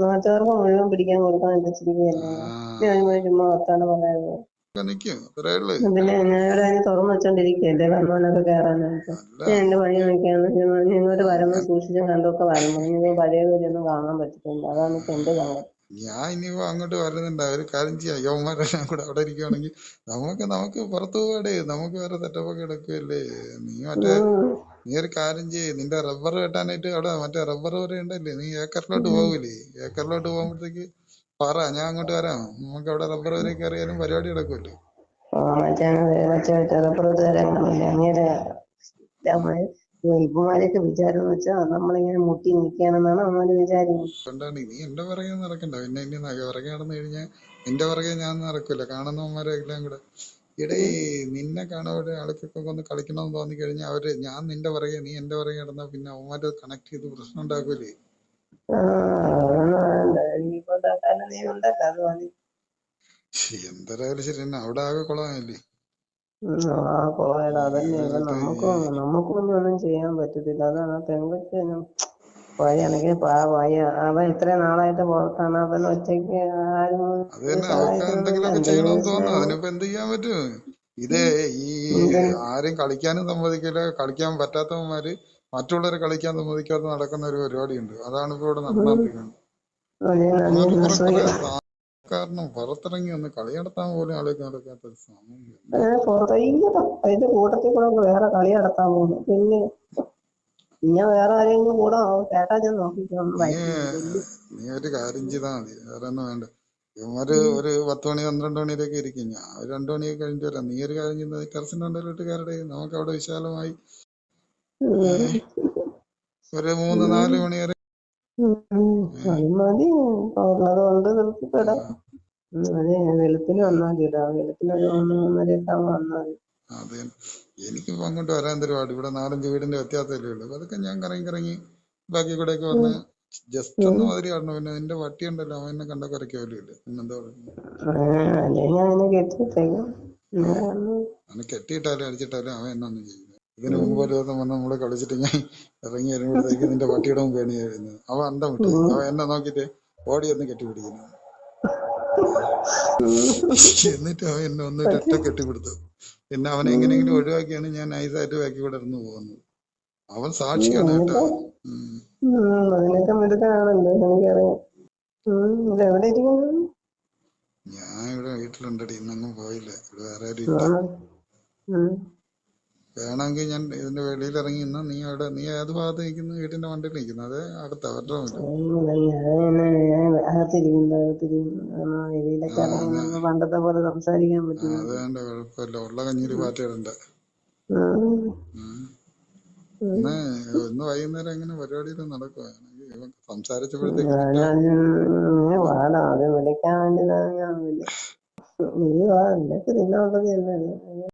നാട്ടുകാർക്ക് മുഴുവൻ പിടിക്കാൻ കൊടുക്കാൻ വെച്ചിരിക്കുകയല്ലേ ചുമ്മാ വർത്താനം പറയുന്നത് പിന്നെ ഞാനിവിടെ അതിന് തുറന്നു വെച്ചോണ്ടിരിക്കുകയല്ലേ കണ്ണോനൊക്കെ കയറാനായിട്ട് ഞാൻ എന്റെ പണി നോക്കിയാണ്. നിങ്ങോട്ട് വരുമ്പോൾ സൂക്ഷിച്ചും കണ്ടൊക്കെ വരുമ്പോ നിങ്ങൾക്ക് പഴയ പോലെയൊന്നും കാണാൻ പറ്റത്തില്ല. അതാണ് എന്റെ സങ്കടം ഞാൻ ഇനി അങ്ങോട്ട് വരുന്നുണ്ട് ഒരു കാര്യം ചെയ്യാം. യവന്മാരെല്ലാം കൂടെ അവിടെ ഇരിക്കുവാണെങ്കിൽ നമുക്ക് നമുക്ക് പുറത്തു പോകടേ നമുക്ക് വേറെ സെറ്റപ്പ് ഒക്കെ എടുക്കുകയല്ലേ നീ മറ്റേ നീ ഒരു കാര്യം ചെയ്യ്. നിന്റെ റബ്ബർ വെട്ടാനായിട്ട് അവിടെ മറ്റേ റബ്ബർ വരെ ഉണ്ടല്ലേ? നീ ഏക്കറിലോട്ട്. പോകൂലേ? ഏക്കറിലോട്ട് പോകുമ്പോഴത്തേക്ക് പറ ഞാൻ അങ്ങോട്ട് വരാം. നമുക്ക് അവിടെ റബ്ബർ വരെ കയറിയാലും പരിപാടി നടക്കുമല്ലോ ഇപ്പമാരൊക്കെ വിചാരം എന്ന് വെച്ചാൽ നമ്മളിങ്ങനെ മുട്ടി നിൽക്കുകയാണെന്നാണ് അവന്മാര് വിചാരിക്കുന്നത്. നീ എന്റെ പിറകെ നടക്കണ്ട. പിന്നെ ഇനി പിറകെ നടന്നു കഴിഞ്ഞാൽ നിന്റെ പിറകെ ഞാൻ നടക്കൂല. കാണുന്നവന്മാരെ എല്ലാം കൂടെ. ഇടേ നിന്നെ കാണാൻ ആൾക്കൊക്കെ ഒന്ന് കളിക്കണമെന്ന് തോന്നി കഴിഞ്ഞാൽ അവർ ഞാൻ നിന്റെ പിറകെ നീ എന്റെ പിറകെ നടന്നാ പിന്നെ അവന്മാര് കണക്ട് ചെയ്ത് പ്രശ്നം ഉണ്ടാക്കൂലേ? എന്തരായാലും ശരി. തന്നെ അവിടെ ആകെ കുളമായില്ലേ ആ പോയടാ അതന്നെയാണ് നമുക്ക് നമുക്ക് ഒന്നും ഒന്നും ചെയ്യാൻ പറ്റത്തില്ല. അതാണ് ആ പെങ്കൊച്ച് വഴിയാണെങ്കിൽ വഴി അവൻ ഇത്രയും നാളായിട്ട് പുറത്താണ്. അവൻ ഒറ്റയ്ക്ക് ആരും അതിനിപ്പോ എന്ത് ചെയ്യാൻ പറ്റും? ഇതേ ഈ ആരും കളിക്കാനും സമ്മതിക്കില്ല. കളിക്കാൻ പറ്റാത്തവന്മാര് മറ്റുള്ളവരെ കളിക്കാൻ സമ്മതിക്കാതെ നടക്കുന്ന ഒരു പരിപാടിയുണ്ട്. അതാണ് ഇപ്പൊ ഇവിടെ നടന്നുകൊണ്ടിരിക്കുന്നത് കാരണം പുറത്തിറങ്ങി ഒന്ന് കളി നടത്താൻ പോലും ആൾക്ക് നടക്കാത്ത ഒരു അതിന്റെ കൂട്ടത്തിൽ കൂടെ വേറെ കളി നടത്താൻ പോകുന്നു. പിന്നെ പിന്നെ വേറെ ആരെങ്കിലും കൂടെ ചേട്ടാ ഞാൻ നോക്കിക്കോന്ന് നീ ഒരു കാര്യം ചെയ്താൽ മതി. വേറെ ഒന്നും വേണ്ട. ഇവന്മാര് ഒരു പത്ത് മണി പന്ത്രണ്ട് മണിയിലേക്ക് ഇരിക്കും. ഞാൻ ഒരു രണ്ടു മണിയൊക്കെ കഴിഞ്ഞിട്ട് വരാം. നീ ഒരു കാര്യം ചെയ്യുന്നത് ടെറസിന്റെ ഉണ്ടല്ലോട്ട് കയറടേ നമുക്ക് അവിടെ വിശാലമായി. ഒരു മൂന്ന് നാല് മണി വരെ അത് മതി അതുകൊണ്ട് കൊണ്ട് തൃപ്തിപ്പെടാം ഉം, അതെ വെളുപ്പിന് വന്നാൽ മതി ഇടാ വെളുപ്പിന് ഒരു മൂന്ന് മൂന്നരയൊക്കെ ആകുമ്പോൾ വന്നാൽ മതി. അത്. എനിക്കിപ്പോ അങ്ങോട്ട് വരാൻ തരുവാട് ഇവിടെ നാലഞ്ച് വീടിന്റെ വ്യത്യാസമല്ലേ ഉള്ളൂ. അപ്പൊ അതൊക്കെ ഞാൻ കറങ്ങി കറങ്ങി ബാക്കി കൂടെ ഒക്കെ വന്ന് ജസ്റ്റ് ഒന്ന് മതിരി കാണണം. പിന്നെ നിന്റെ വട്ടി ഉണ്ടല്ലോ. അവൻ എന്നെ കണ്ട കുറയ്ക്കുമല്ലോ ഇല്ല. പിന്നെന്താ പറയുന്നത് അല്ലെ ഞാൻ അതിനെ കെട്ടിട്ടേക്കും വന്ന് അവനെ കെട്ടിയിട്ടാലും അടിച്ചിട്ടാലും അവൻ എന്നെ ഒന്നും ചെയ്യില്ല. ഇതിന് മുമ്പ് ഒരു ദിവസം വന്ന് നമ്മൾ കളിച്ചിട്ട് ഞാൻ ഇറങ്ങി വരുമ്പോഴത്തേക്ക് നിന്റെ വട്ടിയുടെ മുമ്പാണ് വരുന്നത് അവ അന്തം വിട്ടു. അവ എന്നെ നോക്കിട്ട് ഓടി ഒന്ന് കെട്ടിപ്പിടിക്കുന്നു. എന്നിട്ട് അവൻ എന്നെ ഒന്ന് ഒറ്റ കെട്ടിപ്പിടുത്തു. പിന്നെ അവനെ എങ്ങനെയെങ്കിലും ഒഴിവാക്കിയാണ് ഞാൻ നൈസായിട്ട് ബാക്കി കൂടെ ഇറന്നു പോകുന്നത്. അവൻ സാക്ഷിയാണ് കേട്ടോ. ഞാൻ ഇവിടെ വീട്ടിലുണ്ടടി. ഇന്നൊന്നും പോയില്ല. ഇവിടെ വേറെ ആരും ഇല്ല. വേണമെങ്കിൽ ഞാൻ ഇതിന്റെ വെളിയിൽ ഇറങ്ങി ഇന്ന് നീ അവിടെ നീ ഏത് ഭാഗത്ത് നിൽക്കുന്നു? വീട്ടിന്റെ വണ്ടിയിൽ നിൽക്കുന്നു. അത് അടുത്ത അവരുടെ പണ്ടത്തെ പോലെ സംസാരിക്കാൻ അത് വേണ്ട കുഴപ്പമില്ല. ഉള്ള കഞ്ഞിയിൽ. ഉം. ഇന്ന് ഇന്ന് വൈകുന്നേരം എങ്ങനെ പരിപാടിയിൽ നടക്കുക സംസാരിച്ചപ്പോഴത്തേക്ക് വിളിക്കാൻ വേണ്ടി